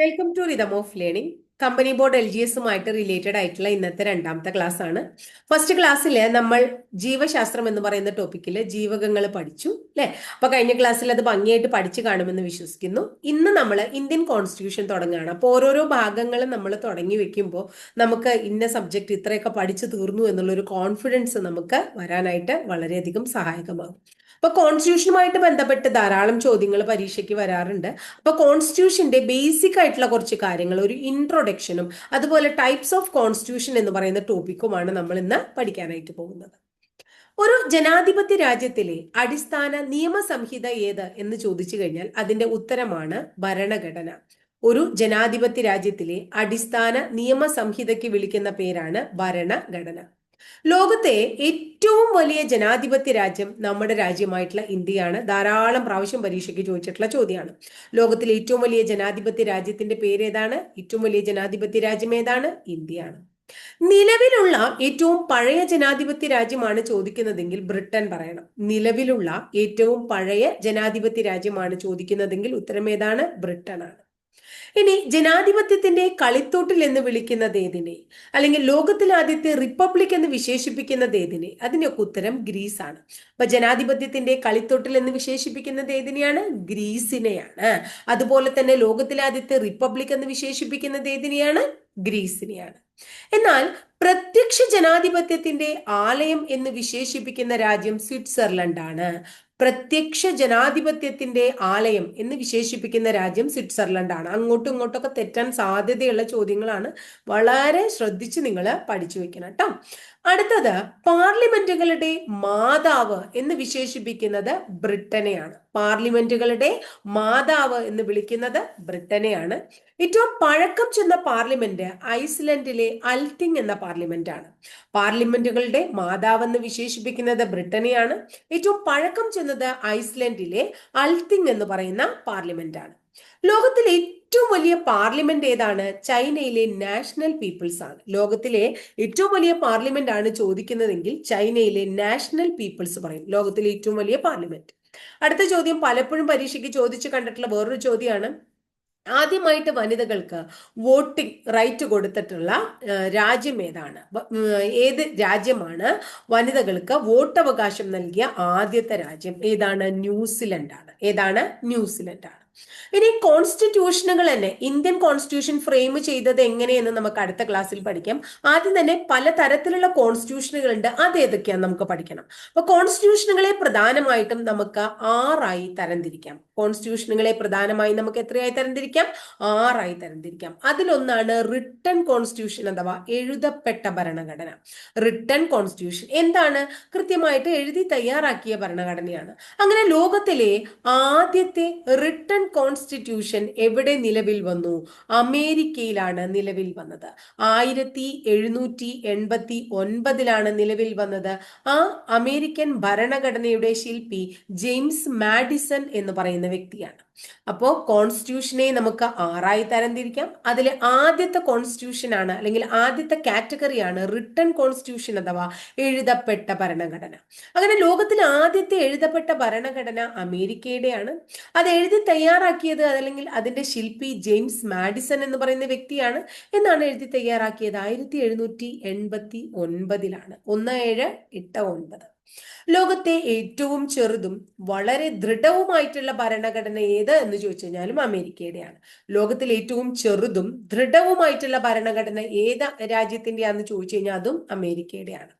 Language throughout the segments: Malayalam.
Welcome to rhythm of learning company board L G എസുമായിട്ട് related ആയിട്ടുള്ള ഇന്നത്തെ രണ്ടാമത്തെ ക്ലാസ് ആണ്. ഫസ്റ്റ് ക്ലാസ്സിൽ നമ്മൾ ജീവശാസ്ത്രം എന്ന് പറയുന്ന ടോപ്പിക്കിൽ ജീവകങ്ങൾ പഠിച്ചു അല്ലെ അപ്പൊ കഴിഞ്ഞ ക്ലാസ്സിൽ അത് ഭംഗിയായിട്ട് പഠിച്ചു കാണുമെന്ന് വിശ്വസിക്കുന്നു. ഇന്ന് നമ്മൾ ഇന്ത്യൻ കോൺസ്റ്റിറ്റ്യൂഷൻ തുടങ്ങുകയാണ്. അപ്പോൾ ഓരോരോ ഭാഗങ്ങൾ നമ്മൾ തുടങ്ങി വെക്കുമ്പോൾ നമുക്ക് ഇന്ന സബ്ജക്ട് ഇത്രയൊക്കെ പഠിച്ചു തീർന്നു എന്നുള്ളൊരു കോൺഫിഡൻസ് നമുക്ക് വരാനായിട്ട് വളരെയധികം സഹായകമാകും. അപ്പൊ കോൺസ്റ്റിറ്റ്യൂഷനുമായിട്ട് ബന്ധപ്പെട്ട് ധാരാളം ചോദ്യങ്ങൾ പരീക്ഷയ്ക്ക് വരാറുണ്ട്. അപ്പൊ കോൺസ്റ്റിറ്റ്യൂഷന്റെ ബേസിക് ആയിട്ടുള്ള കുറച്ച് കാര്യങ്ങൾ ഒരു ഇൻട്രൊഡക്ഷനും അതുപോലെ ടൈപ്സ് ഓഫ് കോൺസ്റ്റിറ്റ്യൂഷൻ എന്ന് പറയുന്ന ടോപ്പിക്കുമാണ് നമ്മൾ ഇന്ന് പഠിക്കാനായിട്ട് പോകുന്നത്. ഒരു ജനാധിപത്യ രാജ്യത്തിലെ അടിസ്ഥാന നിയമസംഹിത ഏത് എന്ന് ചോദിച്ചു കഴിഞ്ഞാൽ അതിന്റെ ഉത്തരമാണ് ഭരണഘടന. ഒരു ജനാധിപത്യ രാജ്യത്തിലെ അടിസ്ഥാന നിയമസംഹിതയ്ക്ക് വിളിക്കുന്ന പേരാണ് ഭരണഘടന. ലോകത്തെ ഏറ്റവും വലിയ ജനാധിപത്യ രാജ്യം നമ്മുടെ രാജ്യമായിട്ടുള്ള ഇന്ത്യയാണ്. ധാരാളം പ്രാവശ്യം പരീക്ഷയ്ക്ക് ചോദിച്ചിട്ടുള്ള ചോദ്യമാണ്. ലോകത്തിലെ ഏറ്റവും വലിയ ജനാധിപത്യ രാജ്യത്തിന്റെ പേര് ഏതാണ് ഏറ്റവും വലിയ ജനാധിപത്യ രാജ്യം ഏതാണ്? ഇന്ത്യയാണ്. നിലവിലുള്ള ഏറ്റവും പഴയ ജനാധിപത്യ രാജ്യമാണ് ചോദിക്കുന്നതെങ്കിൽ ബ്രിട്ടൻ പറയണം. നിലവിലുള്ള ഏറ്റവും പഴയ ജനാധിപത്യ രാജ്യമാണ് ചോദിക്കുന്നതെങ്കിൽ ഉത്തരം ഏതാണ്? ബ്രിട്ടൻ ആണ് ഇനി ജനാധിപത്യത്തിന്റെ കളിത്തോട്ടിൽ എന്ന് വിളിക്കുന്നത് ഏതിനെ? അല്ലെങ്കിൽ ലോകത്തിലെ ആദ്യത്തെ റിപ്പബ്ലിക് എന്ന് വിശേഷിപ്പിക്കുന്നത് ഏതിനെ? അതിനൊക്കെ ഉത്തരം ഗ്രീസ് ആണ് അപ്പൊ ജനാധിപത്യത്തിന്റെ കളിത്തോട്ടിൽ എന്ന് വിശേഷിപ്പിക്കുന്നത് ഏതിനെയാണ്? ഗ്രീസിനെയാണ്. അതുപോലെ തന്നെ ലോകത്തിലെ ആദ്യത്തെ റിപ്പബ്ലിക് എന്ന് വിശേഷിപ്പിക്കുന്നത് ഏതിനെയാണ്? ഗ്രീസിനെയാണ്. എന്നാൽ പ്രത്യക്ഷ ജനാധിപത്യത്തിന്റെ ആലയം എന്ന് വിശേഷിപ്പിക്കുന്ന രാജ്യം സ്വിറ്റ്സർലൻഡ് ആണ് പ്രത്യക്ഷ ജനാധിപത്യത്തിന്റെ ആലയം എന്ന് വിശേഷിപ്പിക്കുന്ന രാജ്യം സ്വിറ്റ്സർലൻഡ് ആണ് അങ്ങോട്ടും ഇങ്ങോട്ടൊക്കെ തെറ്റാൻ സാധ്യതയുള്ള ചോദ്യങ്ങളാണ് വളരെ ശ്രദ്ധിച്ച് നിങ്ങൾ പഠിച്ചു വെക്കണം കേട്ടോ. അടുത്തത് പാർലമെന്റുകളുടെ മാതാവ് എന്ന് വിശേഷിപ്പിക്കുന്നത് ബ്രിട്ടനെയാണ്. പാർലമെന്റുകളുടെ മാതാവ് എന്ന് വിളിക്കുന്നത് ബ്രിട്ടനെയാണ്. ഏറ്റവും പഴക്കം ചെന്ന പാർലമെന്റ് ഐസ്ലൻഡിലെ അൽത്തിങ് എന്ന പാർലമെന്റ് ആണ് പാർലമെന്റുകളുടെ മാതാവ് എന്ന് വിശേഷിപ്പിക്കുന്നത് ബ്രിട്ടനെയാണ്. ഏറ്റവും പഴക്കം ചെന്നത് ഐസ്ലൻഡിലെ അൽത്തിങ് എന്ന് പറയുന്ന പാർലമെന്റ് ആണ് ലോകത്തിലെ ഏറ്റവും വലിയ പാർലമെന്റ് ഏതാണ്? ചൈനയിലെ നാഷണൽ പീപ്പിൾസ് ആണ്. ലോകത്തിലെ ഏറ്റവും വലിയ പാർലമെന്റ് ആണ് ചോദിക്കുന്നതെങ്കിൽ ചൈനയിലെ നാഷണൽ പീപ്പിൾസ് പറയും. ലോകത്തിലെ ഏറ്റവും വലിയ പാർലമെന്റ്. അടുത്ത ചോദ്യം പലപ്പോഴും പരീക്ഷയ്ക്ക് ചോദിച്ചു കണ്ടിട്ടുള്ള വേറൊരു ചോദ്യമാണ്. ആദ്യമായിട്ട് വനിതകൾക്ക് വോട്ടിംഗ് റൈറ്റ് കൊടുത്തിട്ടുള്ള രാജ്യം ഏതാണ്? ഏത് രാജ്യമാണ് വനിതകൾക്ക് വോട്ടവകാശം നൽകിയ ആദ്യത്തെ രാജ്യം? ഏതാണ്? ന്യൂസിലൻഡാണ്. ഏതാണ്? ന്യൂസിലൻഡാണ്. ഇനി കോൺസ്റ്റിറ്റ്യൂഷനുകൾ തന്നെ. ഇന്ത്യൻ കോൺസ്റ്റിറ്റ്യൂഷൻ ഫ്രെയിം ചെയ്തത് എങ്ങനെയെന്ന് നമുക്ക് അടുത്ത ക്ലാസ്സിൽ പഠിക്കാം. ആദ്യം തന്നെ പല തരത്തിലുള്ള കോൺസ്റ്റിറ്റ്യൂഷനുകൾ ഉണ്ട്. അത് ഏതൊക്കെയാണ് നമുക്ക് പഠിക്കണം. അപ്പൊ കോൺസ്റ്റിറ്റ്യൂഷനുകളെ പ്രധാനമായിട്ടും നമുക്ക് ആറായി തരംതിരിക്കാം. കോൺസ്റ്റിറ്റ്യൂഷനുകളെ പ്രധാനമായി നമുക്ക് എത്രയായി തരംതിരിക്കാം? ആറായി തരംതിരിക്കാം. അതിലൊന്നാണ് റിട്ടൺ കോൺസ്റ്റിറ്റ്യൂഷൻ അഥവാ എഴുതപ്പെട്ട ഭരണഘടന. റിട്ടൺ കോൺസ്റ്റിറ്റ്യൂഷൻ എന്താണ്? കൃത്യമായിട്ട് എഴുതി തയ്യാറാക്കിയ ഭരണഘടനയാണ്. അങ്ങനെ ലോകത്തിലെ ആദ്യത്തെ റിട്ടൺ കോൺസ്റ്റിറ്റ്യൂഷൻ എവിടെ നിലവിൽ വന്നു? അമേരിക്കയിലാണ് നിലവിൽ വന്നത്. ആയിരത്തി എഴുന്നൂറ്റി എൺപത്തി ഒൻപതിലാണ് നിലവിൽ വന്നത്. ആ അമേരിക്കൻ ഭരണഘടനയുടെ ശില്പി ജെയിംസ് മാഡിസൺ എന്ന് പറയുന്ന വ്യക്തിയാണ്. അപ്പോൾ കോൺസ്റ്റിറ്റ്യൂഷനെ നമുക്ക് ആറായി തരംതിരിക്കാം. അതിൽ ആദ്യത്തെ കോൺസ്റ്റിറ്റ്യൂഷൻ ആണ് അല്ലെങ്കിൽ ആദ്യത്തെ കാറ്റഗറിയാണ് റിട്ടൺ കോൺസ്റ്റിറ്റ്യൂഷൻ അഥവാ എഴുതപ്പെട്ട ഭരണഘടന. അങ്ങനെ ലോകത്തിൽ ആദ്യത്തെ എഴുതപ്പെട്ട ഭരണഘടന അമേരിക്കയുടെയാണ്. അത് എഴുതി തയ്യാറാക്കിയത് അതല്ലെങ്കിൽ അതിന്റെ ശില്പി ജെയിംസ് മാഡിസൺ എന്ന് പറയുന്ന വ്യക്തിയാണ്. എന്നാണ് എഴുതി തയ്യാറാക്കിയത്? ആയിരത്തി എഴുന്നൂറ്റി എൺപത്തി ഒൻപതിലാണ്. ഒന്ന് ഏഴ് എട്ട് ഒൻപത്. ലോകത്തെ ഏറ്റവും ചെറുതും വളരെ ദൃഢവുമായിട്ടുള്ള ഭരണഘടന ഏത് എന്ന് ചോദിച്ചു കഴിഞ്ഞാലും അമേരിക്കയുടെയാണ്. ലോകത്തിൽ ഏറ്റവും ചെറുതും ദൃഢവുമായിട്ടുള്ള ഭരണഘടന ഏത് രാജ്യത്തിന്റെയാന്ന് ചോദിച്ചു കഴിഞ്ഞാൽ അതും അമേരിക്കയുടെയാണ്.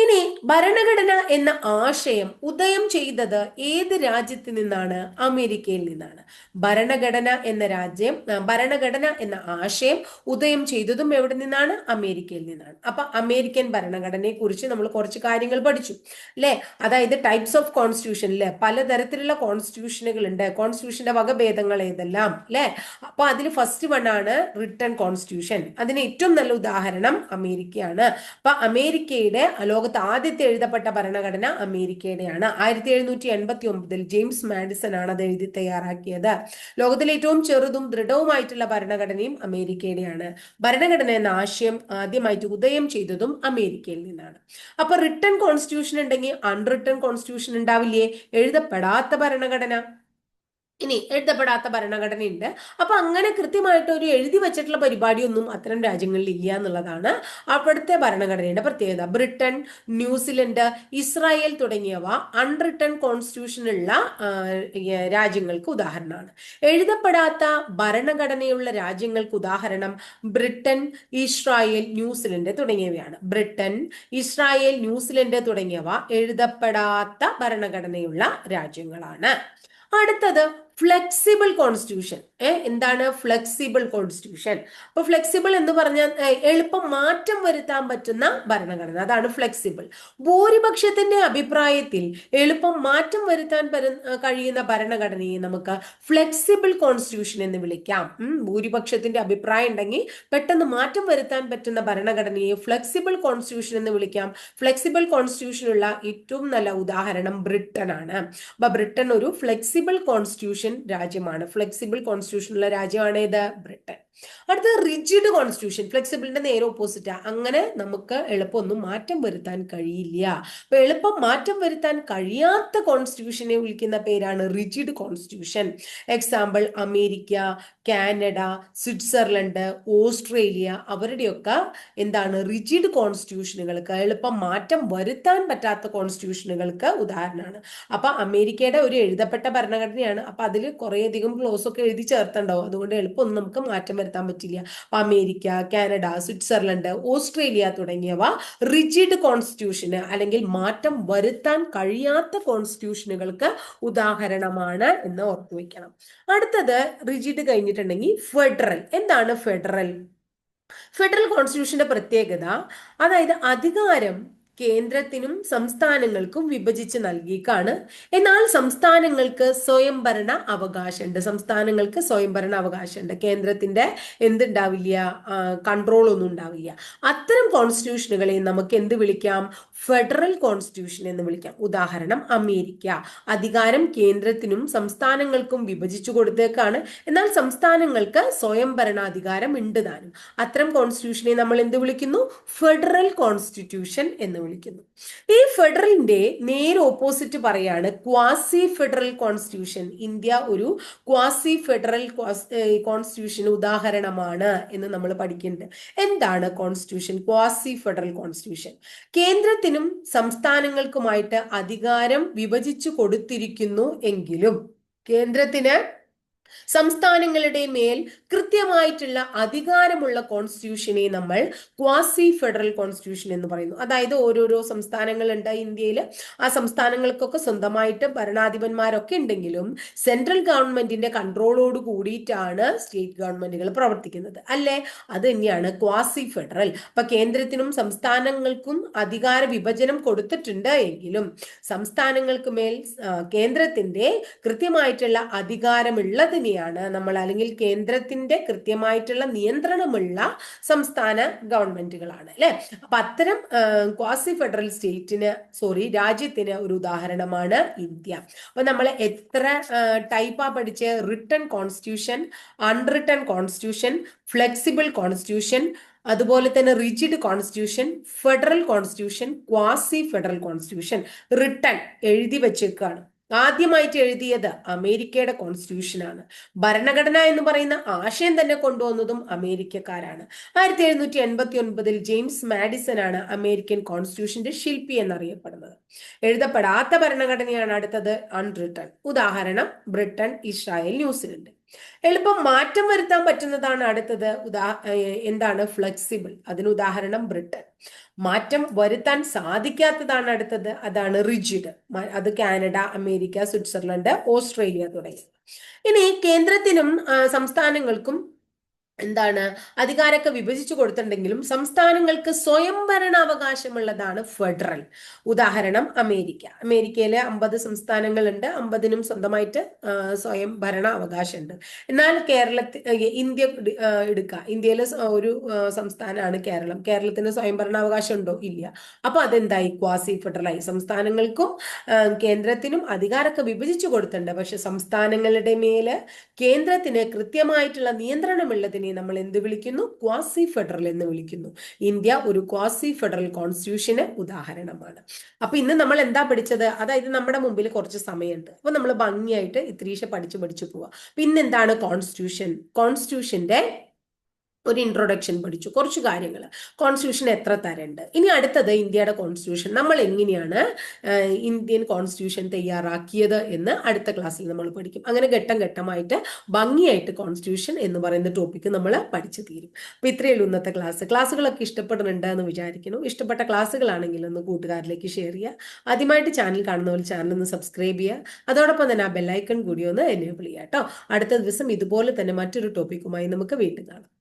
ഇനി ഭരണഘടന എന്ന ആശയം ഉദയം ചെയ്തത് ഏത് രാജ്യത്തിൽ നിന്നാണ്? അമേരിക്കയിൽ നിന്നാണ്. ഭരണഘടന എന്ന രാജ്യം ഭരണഘടന എന്ന ആശയം ഉദയം ചെയ്തതും എവിടെ നിന്നാണ്? അമേരിക്കയിൽ നിന്നാണ്. അപ്പൊ അമേരിക്കൻ ഭരണഘടനയെ കുറിച്ച് നമ്മൾ കുറച്ച് കാര്യങ്ങൾ പഠിച്ചു അല്ലെ അതായത് ടൈപ്സ് ഓഫ് കോൺസ്റ്റിറ്റ്യൂഷൻ അല്ലെ പലതരത്തിലുള്ള കോൺസ്റ്റിറ്റ്യൂഷനുകൾ ഉണ്ട്. കോൺസ്റ്റിറ്റ്യൂഷന്റെ വകഭേദങ്ങൾ ഏതെല്ലാം അല്ലെ അപ്പൊ അതിൽ ഫസ്റ്റ് വൺ ആണ് റിട്ടേൺ കോൺസ്റ്റിറ്റ്യൂഷൻ അതിന് ഏറ്റവും നല്ല ഉദാഹരണം അമേരിക്കയാണ്. അപ്പൊ അമേരിക്കയുടെ ലോക ലോകത്ത് ആദ്യത്തെ എഴുതപ്പെട്ട ഭരണഘടന അമേരിക്കയുടെയാണ്. ആയിരത്തി എഴുന്നൂറ്റി എൺപത്തി ഒമ്പതിൽ ജെയിംസ് മാഡിസൺ ആണ് അത് എഴുതി തയ്യാറാക്കിയത്. ലോകത്തിലെ ഏറ്റവും ചെറുതും ദൃഢവുമായിട്ടുള്ള ഭരണഘടനയും അമേരിക്കയുടെയാണ്. ഭരണഘടന എന്ന ആശയം ആദ്യമായിട്ട് ഉദയം ചെയ്തതും അമേരിക്കയിൽ നിന്നാണ്. അപ്പൊ റിട്ടേൺ കോൺസ്റ്റിറ്റ്യൂഷൻ ഉണ്ടെങ്കിൽ അൺറിട്ടേൺ കോൺസ്റ്റിറ്റ്യൂഷൻ ഉണ്ടാവില്ലേ? എഴുതപ്പെടാത്ത ഭരണഘടന. ഇനി എഴുതപ്പെടാത്ത ഭരണഘടനയുണ്ട്. അപ്പൊ അങ്ങനെ കൃത്യമായിട്ട് ഒരു എഴുതി വെച്ചിട്ടുള്ള പരിപാടിയൊന്നും അത്തരം രാജ്യങ്ങളിൽ ഇല്ല എന്നുള്ളതാണ് അവിടുത്തെ ഭരണഘടനയുടെ പ്രത്യേകത. ബ്രിട്ടൻ ന്യൂസിലൻഡ് ഇസ്രായേൽ തുടങ്ങിയവ അൺറിട്ടൺ കോൺസ്റ്റിറ്റ്യൂഷനുള്ള രാജ്യങ്ങൾക്ക് ഉദാഹരണമാണ്. എഴുതപ്പെടാത്ത ഭരണഘടനയുള്ള രാജ്യങ്ങൾക്ക് ഉദാഹരണം ബ്രിട്ടൻ ഇസ്രായേൽ ന്യൂസിലൻഡ് തുടങ്ങിയവയാണ്. ബ്രിട്ടൻ ഇസ്രായേൽ ന്യൂസിലൻഡ് തുടങ്ങിയവ എഴുതപ്പെടാത്ത ഭരണഘടനയുള്ള രാജ്യങ്ങളാണ്. അടുത്തത് ഫ്ലെക്സിബിൾ കോൺസ്റ്റിറ്റ്യൂഷൻ എന്താണ് ഫ്ലെക്സിബിൾ കോൺസ്റ്റിറ്റ്യൂഷൻ അപ്പൊ ഫ്ലെക്സിബിൾ എന്ന് പറഞ്ഞാൽ എളുപ്പം മാറ്റം വരുത്താൻ പറ്റുന്ന ഭരണഘടന. അതാണ് ഫ്ലെക്സിബിൾ ഭൂരിപക്ഷത്തിന്റെ അഭിപ്രായത്തിൽ എളുപ്പം മാറ്റം വരുത്താൻ കഴിയുന്ന ഭരണഘടനയെ നമുക്ക് ഫ്ലെക്സിബിൾ കോൺസ്റ്റിറ്റ്യൂഷൻ എന്ന് വിളിക്കാം. ഭൂരിപക്ഷത്തിന്റെ അഭിപ്രായം ഉണ്ടെങ്കിൽ പെട്ടെന്ന് മാറ്റം വരുത്താൻ പറ്റുന്ന ഭരണഘടനയെ ഫ്ലെക്സിബിൾ കോൺസ്റ്റിറ്റ്യൂഷൻ എന്ന് വിളിക്കാം. ഫ്ലെക്സിബിൾ കോൺസ്റ്റിറ്റ്യൂഷനുള്ള ഏറ്റവും നല്ല ഉദാഹരണം ബ്രിട്ടനാണ്. അപ്പൊ ബ്രിട്ടൻ ഒരു ഫ്ലെക്സിബിൾ കോൺസ്റ്റിറ്റ്യൂഷൻ രാജ്യമാണ്. ഫ്ലെക്സിബിൾ കോൺസ്റ്റിറ്റ്യൂഷൻ ഉള്ള രാജ്യമാണ് ഇത് ബ്രിട്ടൻ. അടുത്ത റിജിഡ് കോൺസ്റ്റിറ്റ്യൂഷൻ ഫ്ലെക്സിബിളിന്റെ നേരെ ഓപ്പോസിറ്റാ അങ്ങനെ നമുക്ക് എളുപ്പമൊന്നും മാറ്റം വരുത്താൻ കഴിയില്ല. അപ്പൊ എളുപ്പം മാറ്റം വരുത്താൻ കഴിയാത്ത കോൺസ്റ്റിറ്റ്യൂഷനെ വിളിക്കുന്ന പേരാണ് rigid constitution example America Canada Switzerland Australia അവരുടെയൊക്കെ എന്താണ് റിജിഡ് കോൺസ്റ്റിറ്റ്യൂഷനുകൾക്ക് എളുപ്പം മാറ്റം വരുത്താൻ പറ്റാത്ത കോൺസ്റ്റിറ്റ്യൂഷനുകൾക്ക് ഉദാഹരണമാണ്. അപ്പൊ അമേരിക്കയുടെ ഒരു എഴുതപ്പെട്ട ഭരണഘടനയാണ്. അപ്പൊ അതിൽ കുറേയധികം ക്ലോസ് ഒക്കെ എഴുതി ചേർത്തുണ്ടാവും അതുകൊണ്ട് എളുപ്പമൊന്നും നമുക്ക് മാറ്റം വരുത്താൻ പറ്റില്ല. അപ്പൊ അമേരിക്ക കാനഡ സ്വിറ്റ്സർലൻഡ് ഓസ്ട്രേലിയ തുടങ്ങിയവ റിജിഡ് കോൺസ്റ്റിറ്റ്യൂഷന് അല്ലെങ്കിൽ മാറ്റം വരുത്താൻ കഴിയാത്ത കോൺസ്റ്റിറ്റ്യൂഷനുകൾക്ക് ഉദാഹരണമാണ് എന്ന് ഓർത്തു വെക്കണം. അടുത്തത് റിജിഡ് കഴിഞ്ഞിട്ടുണ്ടെങ്കിൽ ഫെഡറൽ എന്താണ് ഫെഡറൽ ഫെഡറൽ കോൺസ്റ്റിറ്റ്യൂഷന്റെ പ്രത്യേകത അതായത് അധികാരം കേന്ദ്രത്തിനും സംസ്ഥാനങ്ങൾക്കും വിഭജിച്ച് നൽകിക്കാണ്. എന്നാൽ സംസ്ഥാനങ്ങൾക്ക് സ്വയംഭരണ അവകാശമുണ്ട്. സംസ്ഥാനങ്ങൾക്ക് സ്വയംഭരണ അവകാശമുണ്ട്. കേന്ദ്രത്തിന്റെ എന്തുണ്ടാവില്ല? കൺട്രോൾ ഒന്നും ഉണ്ടാവില്ല. അത്തരം കോൺസ്റ്റിറ്റ്യൂഷനുകളെ നമുക്ക് എന്ത് വിളിക്കാം? ഫെഡറൽ കോൺസ്റ്റിറ്റ്യൂഷൻ എന്ന് വിളിക്കാം. ഉദാഹരണം അമേരിക്ക. അധികാരം കേന്ദ്രത്തിനും സംസ്ഥാനങ്ങൾക്കും വിഭജിച്ചു കൊടുത്തേക്കാണ്. എന്നാൽ സംസ്ഥാനങ്ങൾക്ക് സ്വയം ഭരണാധികാരം ഉണ്ട് താനും. അത്തരം കോൺസ്റ്റിറ്റ്യൂഷനെ നമ്മൾ എന്ത് വിളിക്കുന്നു? ഫെഡറൽ കോൺസ്റ്റിറ്റ്യൂഷൻ എന്ന് വിളിക്കുന്നു. ഈ ഫെഡറലിന്റെ നേരെ ഓപ്പോസിറ്റ് പറയാണ് ക്വാസി ഫെഡറൽ കോൺസ്റ്റിറ്റ്യൂഷൻ. ഇന്ത്യ ഒരു ക്വാസി ഫെഡറൽ കോൺസ്റ്റിറ്റ്യൂഷൻ ഉദാഹരണമാണ് എന്ന് നമ്മൾ പഠിക്കുന്നുണ്ട്. എന്താണ് കോൺസ്റ്റിറ്റ്യൂഷൻ? Quasi federal constitution. കേന്ദ്രത്തിനും സംസ്ഥാനങ്ങൾക്കുമായിട്ട് അധികാരം വിഭജിച്ചു കൊടുത്തിരിക്കുന്നു എങ്കിലും കേന്ദ്രത്തിന് സംസ്ഥാനങ്ങളുടെ മേൽ കൃത്യമായിട്ടുള്ള അധികാരമുള്ള കോൺസ്റ്റിറ്റ്യൂഷനെ നമ്മൾ ക്വാസി ഫെഡറൽ കോൺസ്റ്റിറ്റ്യൂഷൻ എന്ന് പറയുന്നു. അതായത് ഓരോരോ സംസ്ഥാനങ്ങളുണ്ട് ഇന്ത്യയിൽ ആ സംസ്ഥാനങ്ങൾക്കൊക്കെ സ്വന്തമായിട്ട് ഭരണാധിപന്മാരൊക്കെ ഉണ്ടെങ്കിലും സെൻട്രൽ ഗവൺമെന്റിന്റെ കൺട്രോളോട് കൂടിയിട്ടാണ് സ്റ്റേറ്റ് ഗവൺമെന്റുകൾ പ്രവർത്തിക്കുന്നത്. അല്ലേ? അത് തന്നെയാണ് ക്വാസി ഫെഡറൽ അപ്പൊ കേന്ദ്രത്തിനും സംസ്ഥാനങ്ങൾക്കും അധികാര വിഭജനം കൊടുത്തിട്ടുണ്ട് എങ്കിലും സംസ്ഥാനങ്ങൾക്ക് മേൽ കേന്ദ്രത്തിന്റെ കൃത്യമായിട്ടുള്ള അധികാരമുള്ളതിനെയാണ് നമ്മൾ അല്ലെങ്കിൽ കേന്ദ്രത്തിന്റെ കൃത്യമായിട്ടുള്ള നിയന്ത്രണമുള്ള സംസ്ഥാന ഗവൺമെന്റുകളാണ് അല്ലെ? അപ്പൊ അത്തരം ക്വാസി ഫെഡറൽ സ്റ്റേറ്റിന് സോറി രാജ്യത്തിന് ഒരു ഉദാഹരണമാണ് ഇന്ത്യ. അപ്പൊ നമ്മൾ എത്ര ടൈപ്പാ പഠിച്ച? Written constitution unwritten constitution flexible constitution അതുപോലെ തന്നെ rigid constitution federal constitution quasi federal constitution written എഴുതി വെച്ചേക്കാണ്. ആദ്യമായിട്ട് എഴുതിയത് അമേരിക്കയുടെ കോൺസ്റ്റിറ്റ്യൂഷനാണ് ഭരണഘടന എന്ന് പറയുന്ന ആശയം തന്നെ കൊണ്ടുവന്നതും അമേരിക്കക്കാരാണ്. ആയിരത്തി എഴുന്നൂറ്റി എൺപത്തി ഒൻപതിൽ ജെയിംസ് മാഡിസൺ ആണ് അമേരിക്കൻ കോൺസ്റ്റിറ്റ്യൂഷന്റെ ശില്പി എന്നറിയപ്പെടുന്നത്. എഴുതപ്പെടാത്ത ഭരണഘടനയാണ് അടുത്തത് അൺറിട്ടൺ. ഉദാഹരണം ബ്രിട്ടൻ ഇസ്രായേൽ ന്യൂസിലൻഡ്. എളുപ്പം മാറ്റം വരുത്താൻ പറ്റുന്നതാണ് അടുത്തത്. ഉദാ എന്താണ്? ഫ്ലെക്സിബിൾ. അതിന് ഉദാഹരണം ബ്രിട്ടൻ മാറ്റം വരുത്താൻ സാധിക്കാത്തതാണ് അടുത്തത്. അതാണ് റിജിഡ്. അത് കാനഡ അമേരിക്ക സ്വിറ്റ്സർലൻഡ് ഓസ്ട്രേലിയ തുടങ്ങി. ഇനി കേന്ദ്രത്തിനും സംസ്ഥാനങ്ങൾക്കും എന്താണ്? അധികാരമൊക്കെ വിഭജിച്ചു കൊടുത്തിട്ടുണ്ടെങ്കിലും സംസ്ഥാനങ്ങൾക്ക് സ്വയംഭരണാവകാശമുള്ളതാണ് ഫെഡറൽ. ഉദാഹരണം അമേരിക്ക. അമേരിക്കയിലെ അമ്പത് സംസ്ഥാനങ്ങളുണ്ട്. അമ്പതിനും സ്വന്തമായിട്ട് സ്വയം ഭരണ അവകാശമുണ്ട് എന്നാൽ കേരളത്തിൽ ഇന്ത്യ എടുക്കുക ഇന്ത്യയിലെ ഒരു സംസ്ഥാനമാണ് കേരളം. കേരളത്തിന് സ്വയം ഭരണാവകാശം ഉണ്ടോ ഇല്ല. അപ്പൊ അതെന്തായി? ക്വാസി ഫെഡറലായി. സംസ്ഥാനങ്ങൾക്കും കേന്ദ്രത്തിനും അധികാരമൊക്കെ വിഭജിച്ചു കൊടുത്തിട്ടുണ്ട്. പക്ഷെ സംസ്ഥാനങ്ങളുടെ മേൽ കേന്ദ്രത്തിന് കൃത്യമായിട്ടുള്ള നിയന്ത്രണമുള്ളതിനെ ഇതിനെ നമ്മൾ എന്ത് വിളിക്കുന്നു? ക്വാസി ഫെഡറൽ എന്ന് വിളിക്കുന്നു. ഇന്ത്യ ഒരു ക്വാസി ഫെഡറൽ കോൺസ്റ്റിറ്റ്യൂഷന് ഉദാഹരണമാണ്. അപ്പൊ ഇന്ന് നമ്മൾ എന്താ പഠിച്ചത്? അതായത് നമ്മുടെ മുമ്പിൽ കുറച്ച് സമയമുണ്ട്. അപ്പൊ നമ്മൾ ഭംഗിയായിട്ട് ഇത്രീശ പഠിച്ചു പഠിച്ചു പോവാ. പിന്നെന്താണ് കോൺസ്റ്റിറ്റ്യൂഷൻ? കോൺസ്റ്റിറ്റ്യൂഷന്റെ ഒരു ഇൻട്രൊഡക്ഷൻ പഠിച്ചു. കുറച്ച് കാര്യങ്ങൾ കോൺസ്റ്റിറ്റ്യൂഷൻ എത്ര തരണ്ട്? ഇനി അടുത്തത് ഇന്ത്യയുടെ കോൺസ്റ്റിറ്റ്യൂഷൻ നമ്മൾ എങ്ങനെയാണ് ഇന്ത്യൻ കോൺസ്റ്റിറ്റ്യൂഷൻ തയ്യാറാക്കിയത് എന്ന് അടുത്ത ക്ലാസ്സിൽ നമ്മൾ പഠിക്കും. അങ്ങനെ ഘട്ടം ഘട്ടമായിട്ട് ഭംഗിയായിട്ട് കോൺസ്റ്റിറ്റ്യൂഷൻ എന്ന് പറയുന്ന ടോപ്പിക്ക് നമ്മൾ പഠിച്ചു തീരും. അപ്പോൾ ഇത്രയേ ഉള്ളൂ ഇന്നത്തെ ക്ലാസ് ക്ലാസ്സുകളൊക്കെ ഇഷ്ടപ്പെടുന്നുണ്ട് എന്ന് വിചാരിക്കുന്നു. ഇഷ്ടപ്പെട്ട ക്ലാസ്സുകളാണെങ്കിൽ ഒന്ന് കൂട്ടുകാരിലേക്ക് ഷെയർ ചെയ്യുക. ആദ്യമായിട്ട് ചാനൽ കാണുന്നവർ ചാനൽ ഒന്ന് സബ്സ്ക്രൈബ് ചെയ്യുക. അതോടൊപ്പം തന്നെ ആ ബെല്ലൈക്കൺ കൂടി ഒന്ന് എനേബിൾ ചെയ്യുക കേട്ടോ. അടുത്ത ദിവസം ഇതുപോലെ തന്നെ മറ്റൊരു ടോപ്പിക്കുമായി നമുക്ക് വീണ്ടും കാണാം.